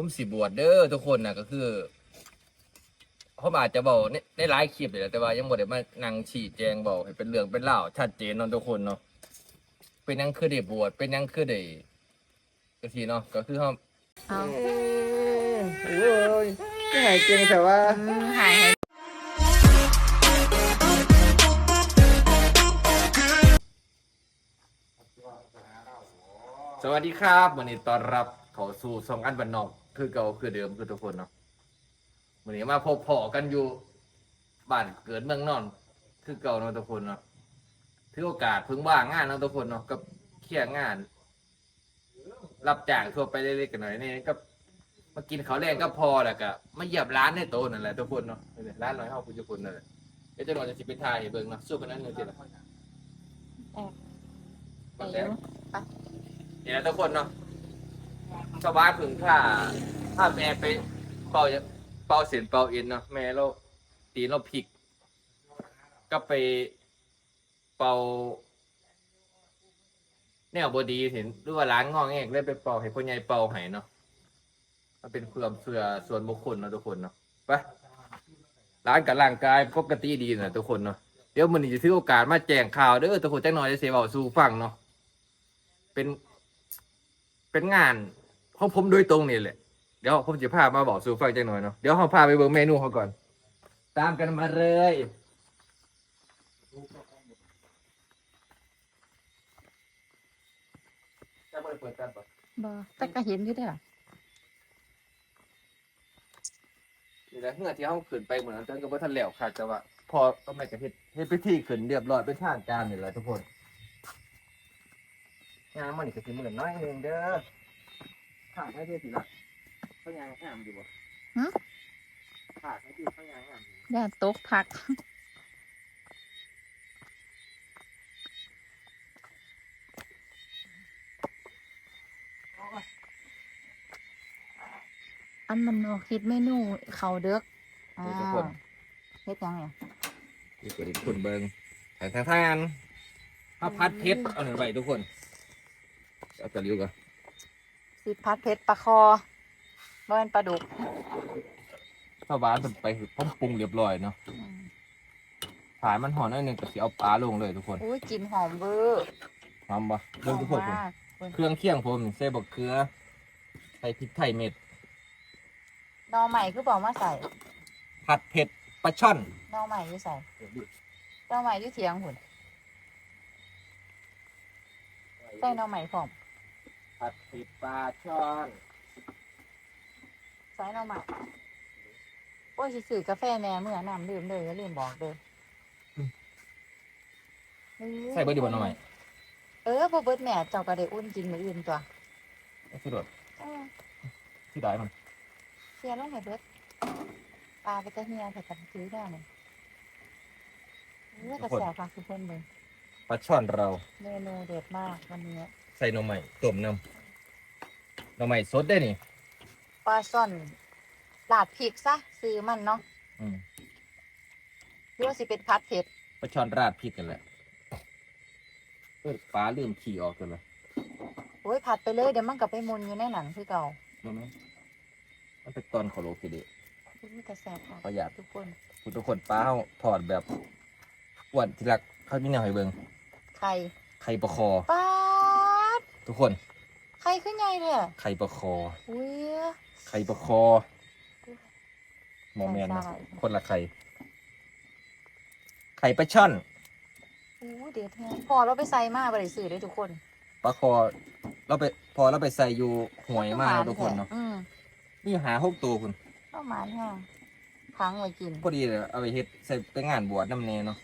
ผมสิบวชเด้อทุกคนนะก็คือผมอาจจะบอกในในหลายคลิปเลยแหละแต่ว่ายังบ่ได้มานั่งชี้แจงบอกให้เป็นเรื่องเป็นเล่าวชัดเจนเนาะทุกคนเนาะเป็นหยังคือได้บวชเป็นหยังคือได้ก็ทีเนาะก็คือเฮาเอาโอ้ยก็หายเก่งแต่ว่า อืมหายหายสวัสดีครับวันนี้ต้อนรับเข้าสู่สองอันบันนอก คือเก่าคือเดิมคือทุกคนเนาะวันนี้มาพบพอกันอยู่บ้านเกิดเมืองนอน คือเก่าเนาะทุกคนเนาะถือโอกาสเพิ่งว่างงานเนาะทุกคนเนาะกับเคลียร์งาน รับจ้างทั่วไปเล็กๆกันหน่อยนี่ก็มากินข้าวแรงก็พอแล้วก็มาเหยียบร้านในโต๊ะนั่นแหละทุกคนเนาะนี่แหละร้านน้อยเฮาคุณทุกคนนั่นแหละเดี๋ยวจะรอจะสิไปถ่ายให้เบิ่งเนาะสู้กันนั้นเลยสิล่ะไปแล้วไปนี่นะทุกคนเนาะ ชาวบ้านถึงถ้าถ้าแม่ไปเป่าเป่าเสียนเป่าเอ็นเนาะแม่เราตีเราพลิก ก็ไปเป่าแนวบดีเห็นหรือว่าล้างงอแงกเลยไปเป่าให้พ่อใหญ่เป่าให้เนาะมันเป็นเความเสื่อส่วนบุคคลเนาะทุกคนเนาะไปร้านกับร่างกายปกติดีนะทุกคนเนาะเดี๋ยวมันจะถือโอกาสมาแจ้งข่าวเด้อทุกคนแจักหน่อยจะเสียเบาสู่ฟังเนาะเป็นเป็นงาน ของผมโดยตรงนี่แหละ เดี๋ยวผมจะพามาบอกสู่ฟังจังหน่อยเนาะ เดี๋ยวเราพาไปเบิ่งเมนูเขาก่อน ตามกันมาเลย จะเปิดเปิดกันปะบ่แต่ก็เห็นอยู่เด้อนี่แหละเมื่อที่เขาขึ้นไปเหมือนนั้นเติ้งกับว่าท่านแล้วค่ะแต่ว่า พอก็ไม่กระเฮ็ดเฮ็ดพิธีขึ้นเรียบร้อยเป็นทางการนี่แหละทุกคนงานมันนี่ก็สิเหมือนน้อยหนึงเด้อ ขาดให้เด้อสิละเขายางงามอยู่บ่หึขาดให้ดีเขายางงามอยู่ย่าตกพัก อันมันเนอกคิดเมนูเขาเด้ออ้านี่ทุกวคน เฮ็ดยังไงนี่กดอีกคนเบิงทางทางทานข้าวพัดเพชรเอาหนึ่งใบทุกคนเอาตะลิ้วก่อน สิพัดเพชรปลาคอบ่เป็นปลาดุกข้าวหวานมันไปคือต้มปรุงเรียบร้อยเนาะอืมผายมันหอมหนิดนึงก็สิเอาปลาลงเลยทุกคนอุ้ยกลินหอมเวอร์หอมปะเรื่องทุกคนหอมมากเครื่องเคียงผมใส่บักเกลือใส่พริกไทยเม็ดหนอใหม่คือบอกมาใส่ผัดเผ็ดปลาช่อนหนอใหม่อยู่ใส่หนอใหม่อยู่เถียงหุ่นใส่หนอใหม่พร้อม ผัดเผ็ดปลาช่อนใส่หนอใหม่โอ้ยสิซื้อกาแฟแหน่เมื่อน้ำลืมเลยอย่าลืมบอกเด้ออใส่เบอร์ดีบ่หน่อยเออบ่เบิดแม่เจ้าก็ได้อุ่นกินมื้ออื่นตัวสุดยอดเออที่ได้มันเสียลงให้เบิดปลาไปแต่เฮียแต่กันซื้อได้นี่เออกระแสฝากทุกคนเลยปลาช่อนเรา เมนูเด็ดมากวันนี้ ใส่หน่อไม้ต้มน้ำหน่อไม้สดได้นี่ปลาซ่อนลาดพริกซะซื้อมันเนาะอืมหรือว่าสิเป็นพัดเผ็ดปลาช่อนราดพริกกันแหละเออปลาลืมขี่ออกกันเลยโอ้ยผัดไปเลยเดี๋ยวมันกลับไปมุนอยู่ในหนังคือเก่ารู้ไหมมันเป็นตอนขอโลคิเดะอุ้ยกระแสผักประหยัด ทุกคนคุณทุกคนปลาเขาถอดแบบอ้วนที่รักเขามีแนวให้เบิงไข่ไข่ปลาคอปลาด ทุกคน ไข่ขึ้นใหญ่เลยอะไข่ปลาคอ อุ้ยไข่ปลาคอโมเมนต์นะใช่คนละไข่ ไข่ปลาช่อนอู้เด็ดแฮงพอเราไปใส่มาบริสื่อได้ทุกคนปลาคอ เราไปพอเราไปใส่อยู่หวยมากทุกคนเนาะอืมนี่หาหกตัวคุณประมาณแห้งค้างไว้กินพอดีเลยเอาไปเฮ็ดใส่ไปงานบวชน้ำเนเนาะ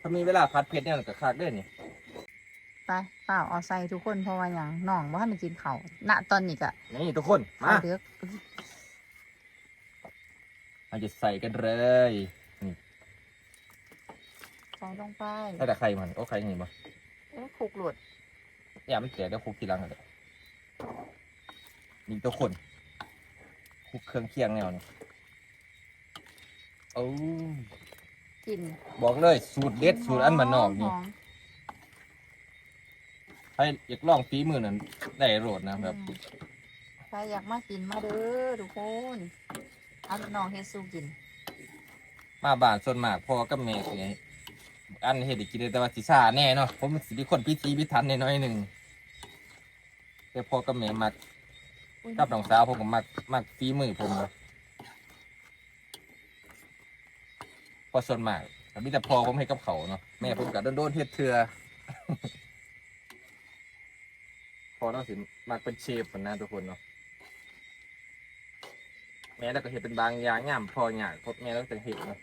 ถ้ามีเวลาพัดเพชรเนี่ยก็คักเด้อนี่ ไปเปล่าเอาใส่ทุกคนเพราะว่าอย่างน้องว่ามันกินเขาวณตอนนี้กะนี่ทุกคนข้ามาวเดือกเราจะใส่กันเลยใส่ลงไปใส่แต่ไข่มันโอ้ไข่ยังไงบ้างเอ้ยคลุกหลุดอย่ามันแตกแล้วคลุกทีหลังเลยนี่ทุกคนคลุกเครื่องเคียงแนวนี่โอ้กิน บอกเลยสูตรเด็ดสูตรอันมันนอกนี่หม ให้อยากลองฝีมือนั้นได้โรดนะแบบอืมใครอยากมากินมาเด้อทุกคนเอาน้องเฮ็ดสู้กิน มาบ้านส่วนมากพ่อกับแม่สิให้อันเฮ็ดให้กินได้แต่ว่าสิซ่าแน่เนาะผมสิเป็นคนพิธีพิถันน้อยๆหนึงแต่พ่อกับแม่มักกับน้องสาวผมก็มักมักฝีมือผมเนาะพอส่วนมากก็มีแต่พ่อผมให้กับเขาวเนาะแม่ผมก็โดนๆเฮ็ดเทื่อ พอเราสิมักเป็นเชฟกันนะทุกคนเนาะแม่เราก็เห็นเป็นบางอย่างย่ามพออย่างพบแม่เราจะเห็นเนาะ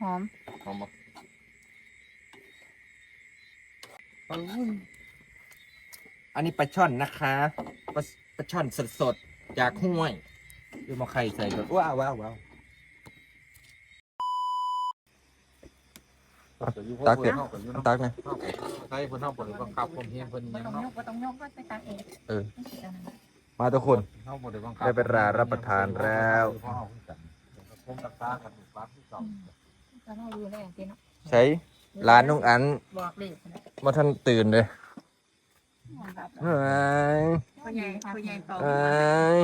หอมหอมบอกอันนี้ปลาช่อนนะคะปลาปลาช่อนสดๆจากห้วยดูมาไข่ใส่ก่อนว้าวว้าวว้าว ตักเก็บตักไงใช่เพิ่นเฮาบ่ได้บังคับผมเฮียนเพิ่นบ่ยังต้องยเนาะกบ่ต้องยกก็ไปตักเองเออ ไม่ใช่อันนั้นมาทุกคน เฮาบ่ได้บังคับได้เวลารับประทานแล้วเฮาคือกันผมตักตากันอยู่ปั๊บที่เก่าก็เราดูแลสิเนาะใช้ร้านน้องอันบอกเลยนะมาท่านตื่นเลยครับเฮ้ยพ่อใหญ่พ่อใหญ่ต่อเฮ้ย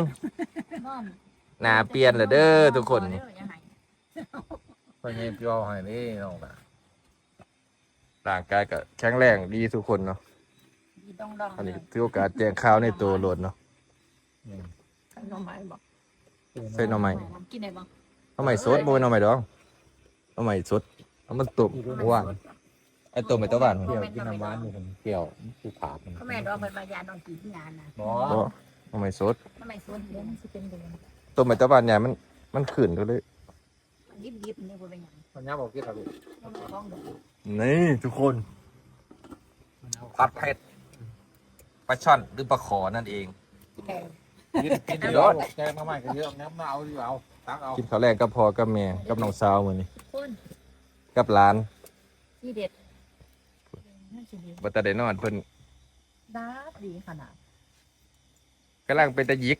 นอนหน้าเปลี่ยนเลยเด้อทุกคนนี่เพิ่นเฮ็ดเกี่ยวให้นี่น้องน่ะ ร่างกายก็แข็งแรงดีทุกคนเนาะดีดองดองอันนี้ถือโอกาสแจ้งข่าวในตัวโหลดเนาะอืมขนมไม้บอกใส่หน่อไม้กินได้บ่หน่อไม้สดบ่แม่นหน่อไม้ดองหน่อไม้สดเอามันตุ่มหวานไอ้ตุ่มไอ้ตะหวานเกี่ยวกินน้ำหวานอยู่คนเกี่ยวคือผาดมันเขาแม่ดอกเพิ่นมายานอนกินงานน่ะบ่บ่หน่อไม้สดทำไมสวนเดียวมันสิเป็นเดือนตุ่มไอ้ตะหวานเนี่ยมันมันขึ้นก็เลยดิบๆนี่บ่เป็นหยังมันยังบ่คิดครับพี่มั นบ่ต้องดอกนี่ทุกคนผัดเผ็ดปลาช่อนหรือปลาขอนั่นเองแต่กินกินเยอะแกงมาใหม่ก็เยอะน้ำมาเอาอยู่เอาตักเอากินข้าวแรกกับพ่อกับแม่กับน้องสาวมื้อนี้คุณกับหลานที่เด็ดน่าสิดีบ่ทันได้นอนเพิ่นดาบดีขนาดกำลังเป็นตะยิก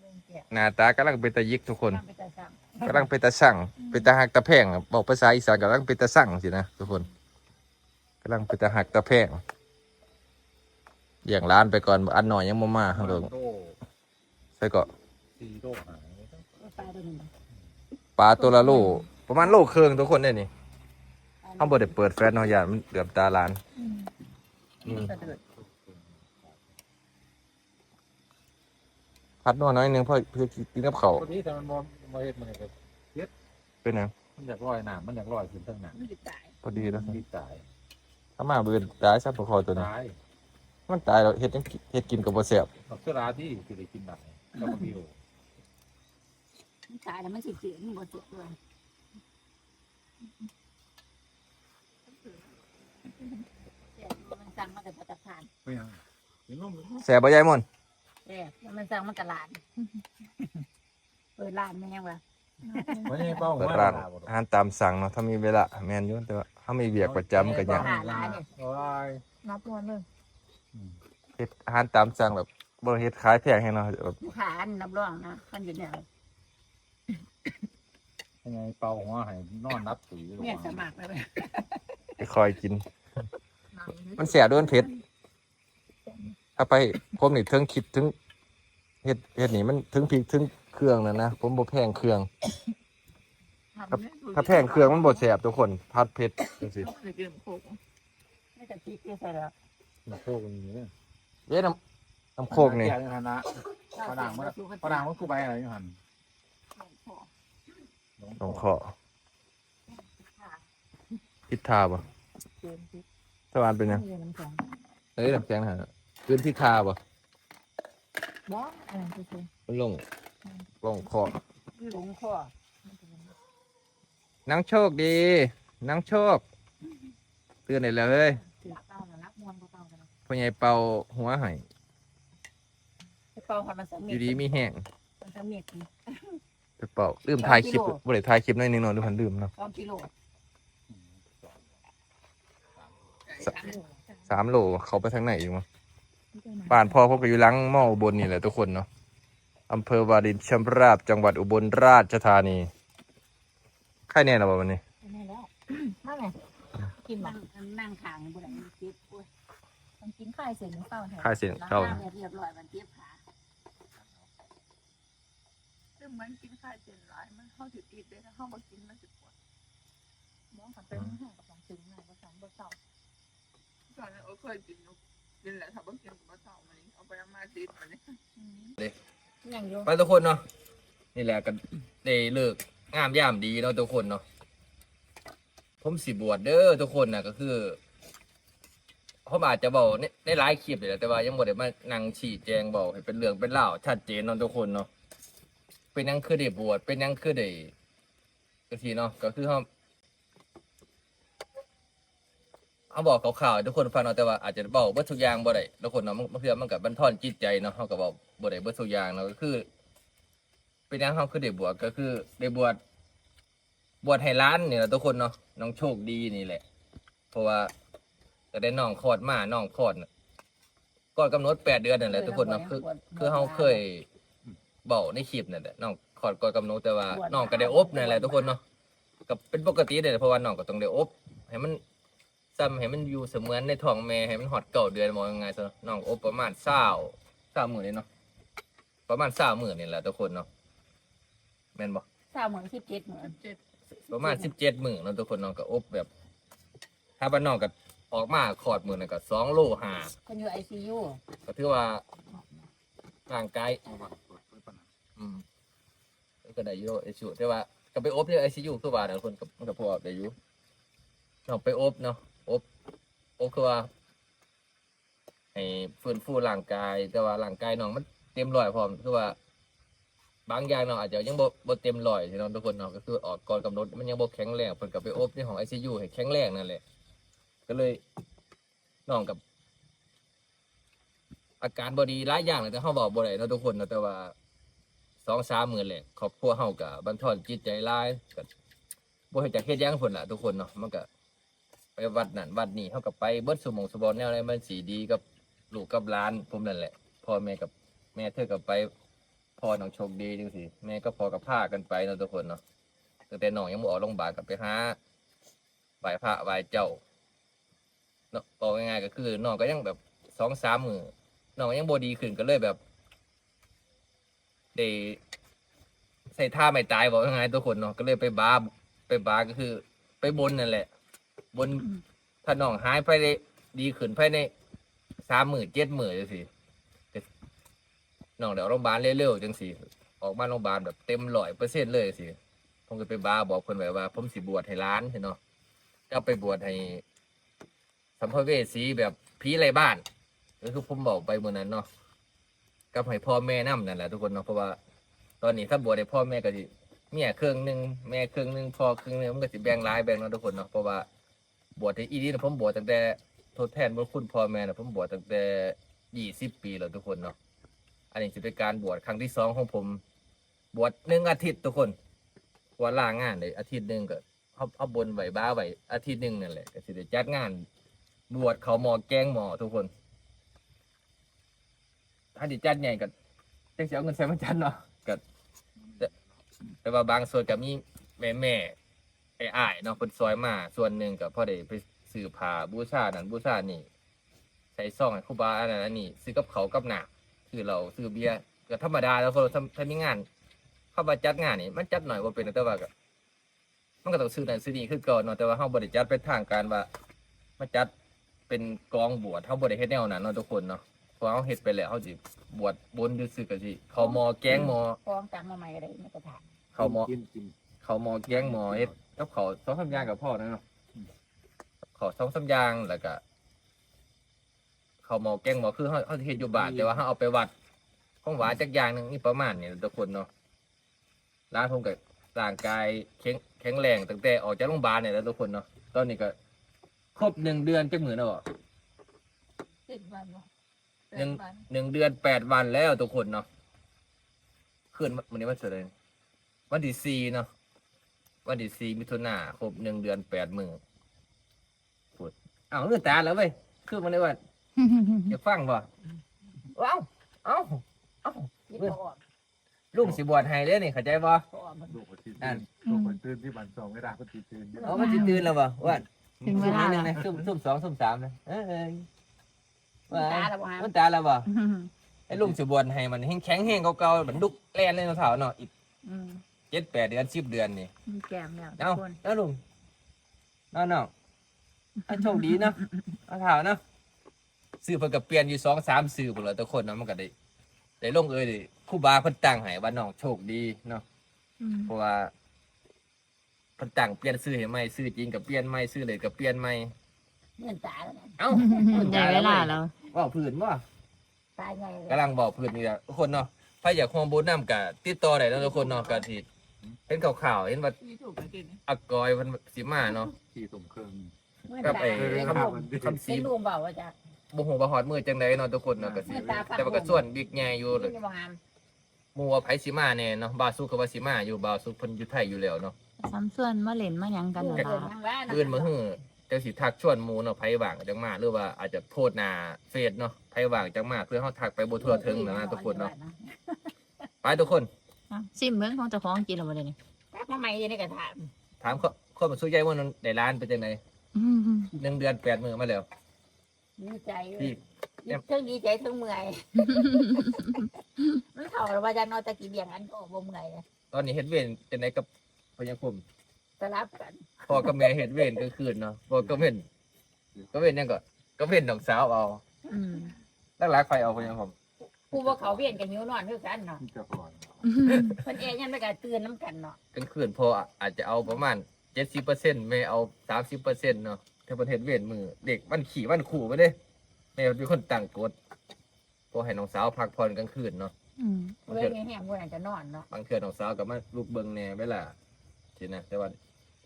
เบิ่งแก่หน้าตากำลังเป็นตะยิกทุกคนตั้งไปแต่ซ้ำ กำลังเป็นตาสั่งเป็นตาหักตาแพงอะบอกภาษาอีสานกำลังเป็นตาสั่งสินะทุกคนกำลังเป็นตาหักตาแพงอย่างร้านไปก่อนอันหน่อยยังมามาฮัลโหลโตใส่ก็สี่โตหายปลาตัวลาตัวละโลประมาณโลเครึ่งทุกคนเนี่ยนี่เขาบ่ได้เปิดแฟลชเนาะอย่ามันเหลือมตาร้านพัดนวน้อยนึงเพื่อเพื่อกินกับเขาคนนี้แต่มันบ่ บ่เฮ็ดมันก็เป็นหยังมันอยากลอยน้ำมันอยากลอยขึ้นทั้งน้ำมันสิตายพอดีแล้วมันตายถ้ามาเบื่อตายซะปลาคอตัวนี้ ตายมันตายแล้วเฮ็ดจังเฮ็ดกินกับบ่แซ่บดอกเสื้อราที่สิได้กินได้แล้วก็มีโอมันตายแล้วมันสิเสียมันบ่เจ็บด้วยมันสั่งมาแต่ปัตตาคารไม่ยังกินนมแซ่บบ่ยายมนเด้มันสั่งมาตลาด เปิดร้านแม่งวะไม่ใช่เป้าเปิดร้านอาหารตามสั่งเนาะถ้ามีเวลาแม่นอยู่แต่ว่าถ้ามีเวียกประจำก็ยากโอ้ยนับวันเลยเฮ็ดอาหารตามสั่งแบบบ่เฮ็ดขายแพงให้เนาะแบบลูกค้าอันนับรองนะมันอยู่เนี่ยยังไงเป่าหัวให้นอนนับตีเนี่ยสมัครเลยไปคอยกิน มันเสียด้วยมันเผ็ดถ้าไปผมนี่ถึงคิดถึงเฮ็ดเฮ็ดนี่มันถึงพริกถึง เครื่องนั่นนะผมบ่แพงเครื่อง ถ้าแพงเครื่องมันบ่แซ่บทุกคนผัดเผ็ดจังซี่ไม่เกินโคกไม่แต่พริกใส่แล้วโคกอย่างนี้เด้น้ำน้ำโคกนี่คณะผนังมันผนังมันกูไปอะไรอยู่หันลงคอพิดทาบ่เกินพริกสวานเป็นหยังเงินน้ำแข็งเอ้ยน้ำแข็งหาคืนพิดทาบ่บ้าอะไรคือมันลง ลงคอหลงข้อนังโชคดีนังโชคเตือนได้เลยถือเต้าแล้วรับมวนก็เต้ากันพ่อใหญ่เป่าหัวให้เป่าความมันสำอเร็จยู่ดีมีแห้งมันสำเร็จไปเป่าลืมถ่ายคลิปบ่ได้ถ่ายคลิปหน่อยหนึงเนาะดูพันลืมเนาะสองกิโลสามโลเขาไปทางไหนอยู่มั้งบ้านพ่อผมก็อยู่หลังหม้ออุบลนี่แหละทุกคนเนาะ อำเภอวารินชำราบจังหวัดอุบลราชธานีใครแน่นอนวันนี้แน่แล้วมาไงกินมานั่งขางบุหรี่คิดอุ้ยมันกินข้าวเสร็จมันเฝ้าแถวค่าเสียงเก่าล้งหน้เรียบร้อยมันเจ็บขาซึ่งมันกินข้าวเจนหลายมันเข้าถึงติดเลยถ้าเข้ามากินมันจะปวดน้องขันเป็นห้องกับสองถึงหน่อยกับสองเบอร์เสาตอนนั้นเคยกินนกกินแหละถ้าบ่กินก็เศร้ามันนี่เอาไปเอามาติดมันนี่อย่างเดียวไปทุกคนเนาะนี่แหละก็ได้เลิกงามย่ามดีเนาะทุกคนเนาะผมสิบวชเด้อทุกคนน่ะก็คือผมอาจจะบอกในในหลายคลิปเลยแหละแต่ว่ายังบ่ได้มานั่งชี้แจงบอกให้เป็นเรื่องเป็นเล่าชัดเจนเนาะทุกคนเนาะเป็นยังคือได้บวชเป็นยังคือได้ก็ทีเนาะก็คือเขา เขาบอกข่าวๆทุกคนฟังเนาะแต่ว่าอาจจะบอกเบิดทุกอย่างบ่ได้ทุกคนเนาะมันมันคือมันกับบันทอนจิตใจเนาะเขาก็บอกบ่ได้เบิดทุกอย่างเนาะก็คือ เป็นหยังเขาคือได้บวชก็คือได้บวชบวชให้ร้านนี่แหละทุกคนเนาะน้องโชคดีนี่แหละ เพราะว่าก็ได้น้องคลอดมาน้องคลอดก่อนกำหนดแปดเดือนนั่นแหละทุกคนเนาะคือ คือเขาเคยบอกในคลิปนั่นแหละน้องคลอดก่อนกำหนดแต่ว่าน้องก็ได้อบนั่นแหละทุกคนเนาะก็เป็นปกติเลยเพราะว่าน้องก็ต้องได้อบให้มัน ซ้ำให้มันอยู่เสมือนในท้องแม่ให้มันหอดเก่าเดือนมองยังไงซะน้องอบประมาณเศร้าเศร้าหมื่นเลยเนาะประมาณเศร้าหมื่นนี่แหละทุกคนเนาะแม่นบอกสาวเหมือนสิบเจ็ดเหมือนเจ็ดประมาณสิบเจ็ดหมื่นนาะทุกคนเน้องก็อบแบบ ถ้าบ้านนอกก็ออกมาขอดหมื่นนก็สองโลห้าคนอยู่ไอซียูก็ถือว่าร่างกายเอามาตรวจเปิดปัญหาอืมก็ได้อยูไอซียูแต่ว่าก็ไปอบที่ไอซียูคือว่าแต่คนก็มันก็พอได้อยู่เนาะไปอบเนาะ อบอบคือว่าให้ฟื้นฟูร่างกาย แต่ว่าร่างกายน้องมันเต็มร้อยพร้อมคือว่า บางอย่างเนาะอาจจะยังบ่บ่เต็มร้อยที่น้องทุกคนเนาะก็คือออกก่อนกำหนดมันยังบ่แข็งแรงเพิ่นก็ไปอบในห้อง ICU ให้แข็งแรงนั่นแหละก็เลยน้องกับ อาการบ่ดีหลายอย่างเลยแต่เฮาบอกบ่ได้เนาะทุกคนเนาะแต่ว่าสองสามมื้อแหละครอบครัวเฮาก็บันทอนจิตใจหลายก็บ่เฮ็ดจักเฮ็ดหยังพุ่นล่ะทุกคนเนาะมันก็ ไปวัดนั่นวัดนี้เฮาก็ไปเบิดสุหมองสบอนแนวใดมันสิดีกับลูกกับหลานผมนั่นแหละพ่อแม่กับแม่เธอก็ไปพ่อน้องโชคดีจังสิแม่ก็พอกับพากันไปเนาะทุกคนเนาะตั้งแต่น้องยังบ่ออกโรงพยาบาลกับไปหาไหว้พระไหว้เจ้าเนาะบอกง่ายๆก็คือน้องก็ยังแบบสองสามมือน้องยังบ่ดีขึ้นก็เลยแบบได้ใส่ท่าไม่ตายบอกง่ายๆทุกคนเนาะก็เลยไปบาไปบาก็คือ ไปบนนั่นแหละ บนถ้าน้องหายไปได้ดีขึ้นภายในสามหมื่นเจ็ดหมื่นจังสิน้องเดี๋ยวโรงพยาบาลเร็วๆจังสิออกมาโรงพยาบาลแบบเต็มร้อยเปอร์เซ็นต์เลยสิผมก็ไปบ้าบอกคนไว้ว่า ผมสิบวชให้ร้านเนาะจะไปบวชให้สัมภเวสีแบบผีไรบ้านก็คือผมบอกไปเมื่อนั้นเนาะกับให้พ่อแม่นั่นั่นแหละทุกคนเนาะเพราะว่าตอนนี้ถ้าบวชให้พ่อแม่ก็สิเมียเครื่องหนึ่งแม่เครื่องหนึ่งพ่อเครื่องหนึ่งมันก็สิแบ่งรายแบ่งเนาะทุกคนเนาะเพราะว่า บวชให้อีนี่ผมบวชตั้งแต่ทดแทนบุญคุณพ่อแม่นะผมบวชตั้งแต่ยี่สิบปีแล้วทุกคนเนาะอันนี้จะเป็นการบวชครั้งที่สองของผม บวชหนึ่งอาทิตย์ทุกคนบวชลางานเลยอาทิตย์หนึ่งก็เขาเขาบนไหวบ้าไหวอาทิตย์หนึ่งนั่นแหละก็สิได้จัดงาน บวชเขาหมอแกงหมอทุกคนถ้าดิจัดใหญ่ก็จะเสียเงินใช้มาจัดเนาะก็แต่แต่ว่าบางส่วนก็มีแม่แม่ ไอ้อ้ายๆเนาะเป็นซอยมาส่วนหนึ่งก็พอได้ไปซื้อผ้าบูชานั่นบูชานี่ใส่ซองให้ครูบาอันนั้นอันนี้ซื้อกับเขาวกับหนักคือเราซื้อเบียร์ก็ธรรมดาแล้วคนถ้าถ้ามีงาน เข้ามาจัดงานนี่มันจัดหน่อยว่าเป็นแต่ว่าก็มันก็ต้องซื้อนั่นซื้อนี่คือก่อนเนาะแต่ว่าเฮาบ่ได้จัดเป็นทางการว่ามาจัดเป็นกองบวชเฮาบ่ได้เฮ็ดแนวนั้นเนาะทุกคนเนาะเพราะเฮาเฮ็ดไปแล้วเฮาสิบวชบนซื่อๆก็สิเขาหมอแกงหมอฟ้องตังมาใหม่ก็ได้ไม่กระถางเขาหมอกินกิน เขาหมอแกงหมอเฮ็ด กับเขาวสองสามอย่างกับพ่อนะเนาะเขาวสองสามอย่างแล้วก็เขาวหมอแกงหมอคือเฮาเฮาสิเฮ็ดอยู่บ้านแต่ว่าเฮาเอาไปวัดของหวานจักอย่างหนึงนี่ประมาณนี้ทุกคนเนาะร้านผมกับร่างกายแข็งแข็งแรงตั้งแต่ออกจากโรงพยาบาลเนี่ยแล้วทุกคนเนาะตอนนี้ก็ ครบหนึ่งเดือนจักหมื่นแล้วอะเจ็ดวันเนาะแปหนึ่ดงวันหนึ่งเดือนแปดวันแล้วทุกคนเนาะขึ้นวันนี้วันเสาร์เลยวันที่สี่เนาะ วันที่สี่มิถุนาครบหนึ่งเดือนแปดหมื่นพูดอ้าวเงื่อนตาแล้วเว้ยคือมันได้ว่าอย่าฟังบ่เอ้าเอ้าเอ้ายี่ปออกลุงสิบวชให้เลยนี่เข้าใจบ่ปออกมันลูกคนที่นั่นลูกคนตื่นที่บันสองไม่ได้คนตื่นตื่นอ๋อมันจะตื่นแล้วบ่ว่าถึงเวซุ่มลานิดนึงนะซุ่มซุ่มสองซุ่มสามนะเอ้ยตาละบ่ฮะมันตาแล้วบ่ไอ้ลุงสิบวนให้มันแข็งแข็งแห้งเก่าๆเหมือนลุกแล่นเลยเนาะเฒ่าเนาะอีกอืม เจ็ดแปดเดือนสิบเดือนนี่มีแก้มแล้วทุเอ้ากคนเอ้าลุงน้าน้องอะโชคดีเนาะเอาเฒ่าเนาะซื้อเพิ่นก็เปลี่ยนอยู่สองสามซื้อพุ่นละทุกคนเนาะมันก็ได้ได้ลงเอยดิครูบาเพิ่นตั้งให้ว่าน้องโชคดีเนาะอืมเพราะว่าเพิ่นตั้งเปลี่ยนซื้อให้ใหม่ซื้อจริงก็เปลี่ยนใหม่ซื้อเลยก็เปลี่ยนใหม่เงินตาแล้วนะเอ้าได้เวลาแล้วว่าพื้นว่าตายไงเลยกำลังบอกพื้นนี่แหละทุกคนเนาะใครอยากโฮมบูธน้ำกะติดต่อได้แล้วทุกคนเนาะกะที่ เห็นข่าวๆเห็นว่าที่ถูกไปกินอักกอยมันสิมาเนาะที่ตุ่มเครื่องเงินกับตาไอ้เป็นคลูกำคำเป็สีนลูกเบาว่าจะบ่ฮู้ว่าฮอดมือจังไดเนาะทุกคนเนาะก็สิเงินตาฟังแต่ว่าก็ส่วนบิ๊กใหญ่อยู่เลยนี่บ่งามหมู่ว่าไผสิมาแน่เนาะบาวสุกก็ว่าสิมาอยู่บาวสุกเพิ่นอยู่ไทยอยู่แล้วเนาะซ้ำส่วนมาเล่นมาหยังกันลูกน่ะเกิดล่ะทางบ้านนะเอื่นมาฮื้อจังสิทักชวนหมู่เนาะไผว่างจังมาหรือว่าอาจจะโทษหน้าเฟซเนาะไผว่างจังมาเพื่อเฮาทักไปบ่ทั่วถึงนะทุกคนเนาะไปทุกคน เอ้าซิมเบิ่งของเจ้าของกินแล้วบ่ได้นี่ตักมาใหม่ยังได้กระถางถามข้อข้อมันสู้ใหญ่ว่านั้นได้ร้านเป็นจังไดอืมหนึ่งเดือนแปดมื้อมาแล้ว ดีใจเลพี่ยทั้งดีใจทั้งเมื่อยมันเท่ากับว่าจะนอนตะกี้เบียงอันก็บ่เมื่อยเลยตอนนี้เฮ็ดเวรจังไดกับพญาคมสลับกันพ่อกับแม่เฮ็ดเวรกลางคืนเนาะพ่อก็เว้นก็เว้นหยังก็ก็เว้นน้องสาวเอาอืมหลักๆไฟเอาพญาคมผู้ว่าเขาเวียนกันหิวนอนคือกันเนาะ ที่จะก่อน เพิ่นเองยังไม่กล้าตื่นน้ำกันเนาะกลางคืนพ่ออาจจะเอาประมาณ70%แม่เอา30%เนาะถ้าเพิ่นเฮ็ดเวรมื้อเด็กมันขี่มันขู่ไปเด้แม่เป็นคนตั้งกฎพอให้น้องสาวพักผ่อนกลางคืนเนาะอืมบางเว้เทื่ยอแห้งๆวันจะนอนเนาะบางเทื่อน้องสาวก็มาลุกเบิ่งแหน่เวลาสินะแต่ว่า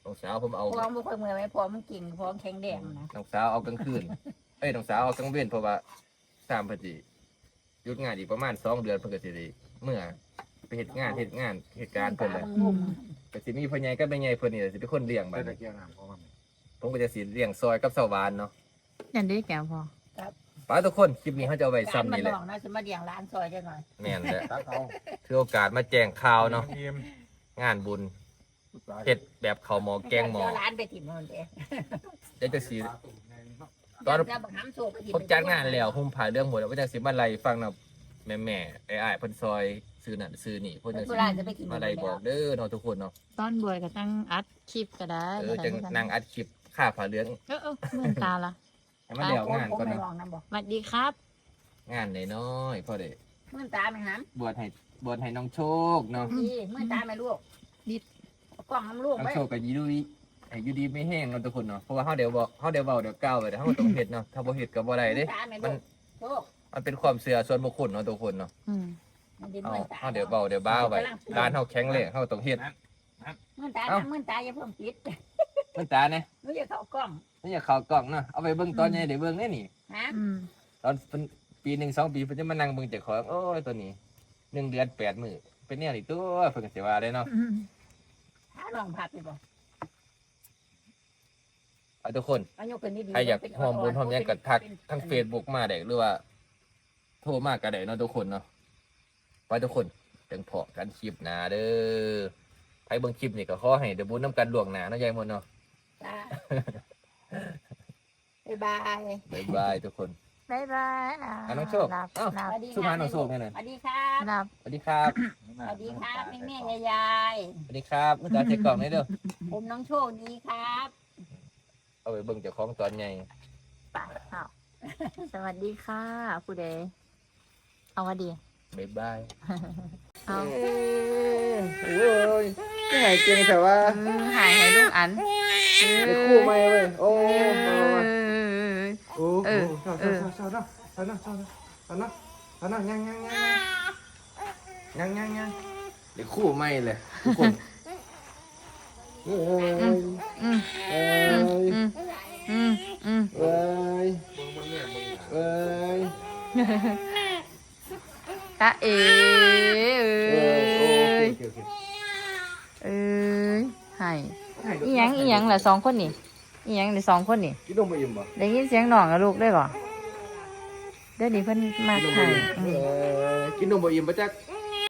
น้องสาวผมเอาพร้อมบ่ค่อยเมื่อยไหมพร้อมมันกิ่งพร้อมแข็งแดงนะน้องสาวเอากลางคืนเอ้ยน้องสาวเอากลางเว้นเพราะว่าสามพอดีหยุดงานอีกประมาณสองเดือนเพิ่นก็สิได้เมื่อ ไปเฮ็ดงานเฮ็ดงานเหตุการณ์เพิ่นแหละงุ่มก็สิมีพ่อใหญ่กับแม่ใหญ่เพิ่นนี่แหละสิเป็นคนเลี้ยงบัได้ดตะนี้เกียงน้ำเพราะว่าผมก็จะสิเลี้ยงซอยกับสาวานเนาะยันได้แก้วพอไปทุกคนคลิปนี้เขาจะเอาไว้การซ้ำมันนี่แหลละองนะจะมาเลี้ยงร้านซอยจังหน่อยแม่นแหละตักเอาถือโอกาสมาแจ้งข่าวเนาะเอ็มงานบุญเฮ็ดแบบข้าวหมอแกงหมอเาร้านไปถิ่มมันเด้เดี๋ยวจะสิตตออนนจะบักหำโซ่ไปถิ่ผมจัดงานแล้วผมผ่าเรื่องหมดแล้วว่าจังสิมาไล่ฟังเนาะแม่ๆไอ้อ้ายเพิ่นซอย ซื้อนั่นซื้อนี่เพิ่นจังสุสิราจะไปถิ่มมาไล่บอกเด้อเนาะทุกคนเนาะตอนบวยก็ตั้งอัดคลิปก็ได้เออจังนั่งอัดคลิปค่าผ่าเรื่องเออเออเมื่อนตาละให้มันเดี่ยวงานก่อนไม่เนาะลองนะบอกสวัสดีครับ งานน้อยๆพอได้เมื่อตาไหมหำบวชให้บวชให้น้องโชคเนาะนี่เมื่อตาไหมลูกเอากล้องน้ำลูกน้องไว้โชคกับยีดุยให้อยูดีไม่แห้งเนาะทุกคนเนาะเพราะว่าเฮาเดี๋ยวบอกเฮาเดี๋ยวเว้าเดี๋ยวก้าวไปเดี๋ยวเฮาต้องเฮ็ดเนาะถ้าบ่เฮ็ดก็บ่ได้เด้ตาไหมมัลูนกโชคมันเป็นความเชื่อส่วนบุคคลเนาะทุกคนเนาะอื มมันดินเฮาเมื่อตาเฮาเดี๋ยวเว้าเดี๋ยวบ้าไว้ร้านเฮาแข็งแรงเฮาต้องเฮ็ดเมื่อตาเมื่อตาอย่าเพิ่มปิดมันตาเนี่ยไม่อย่าเข้ากล้องนี่อย่าเข้ากล้องเนาะเอาไปเบิ่งตอนใหญ่ได้เบิ่งแน่นี่ ฮะอืมตอนเพิ่นปีหนึ่งสองปีเพิ่นจะมานั่งเบิ่งเจ้าของโอ้ยตัวนี้หนึ่งเดือนแปดมื้อเป็นแนวนี้ตัวเพิ่นก็สิว่าได้เนาะอืมหาลองผักดีบ่เอาทุกคนเอายกขึ้นดีๆใครอยากร่วมบุญร่วมหยังก็ทักทั้ง Facebook มาได้หรือว่า โทรมาก็ได้เนาะทุกคนเนาะ ไปทุกคนจังพอกันคลิปหน้าเด้อใครเบิ่งคลิปนี่ก็ขอให้ได้บุญนํกันล่วงหน้าเนาะยายมนเนาะจ้าบ๊ายบายบ๊ายบายทุกคนบ๊ายบายอะน้องโชครับเอ้ารับสวัสดีสุภาพน้องโชคแน่นอนสวัสดีครับรับ สวัสดีครับสวัสดีครับแม่แม่ยายยายสวัสดีครับมื่อตาเช็คกล่องนี่เด้อผมน้องโชคดีครับเอาไปเบิ่งเจ้าของตอนใหญ่ไปเอาสวัสดีค่ะผู้ใดเอาว่าดี บายบายเอาโอ้ยหายจริงแต่ว่าหายให้ลูกอันไปคู่ไม่เลยโอ้โหเออเออเศร้าเศร้าเศร้าเศร้าเศร้าเศร้าเศร้ายังยังยังยังยังยังเดี๋ยวคู่ไม่เลยทุกคนโอ้ยอือืมอือืมเอ้ยเอ้ย ตาเอ๋เอ้ยเอ้ยให้อีหยังอีหยังละสองคนนี่อีหยังเดี๋ยวสองคนนี่กินนมไปอิ่มบ่ได้ยินเสียงน้องกับลูกได้บ่เดี๋ยวนี้เพิ่นมากินนมหาบ่ยอิ่มอืเอมอกินนมบ่อิ่มปะจัก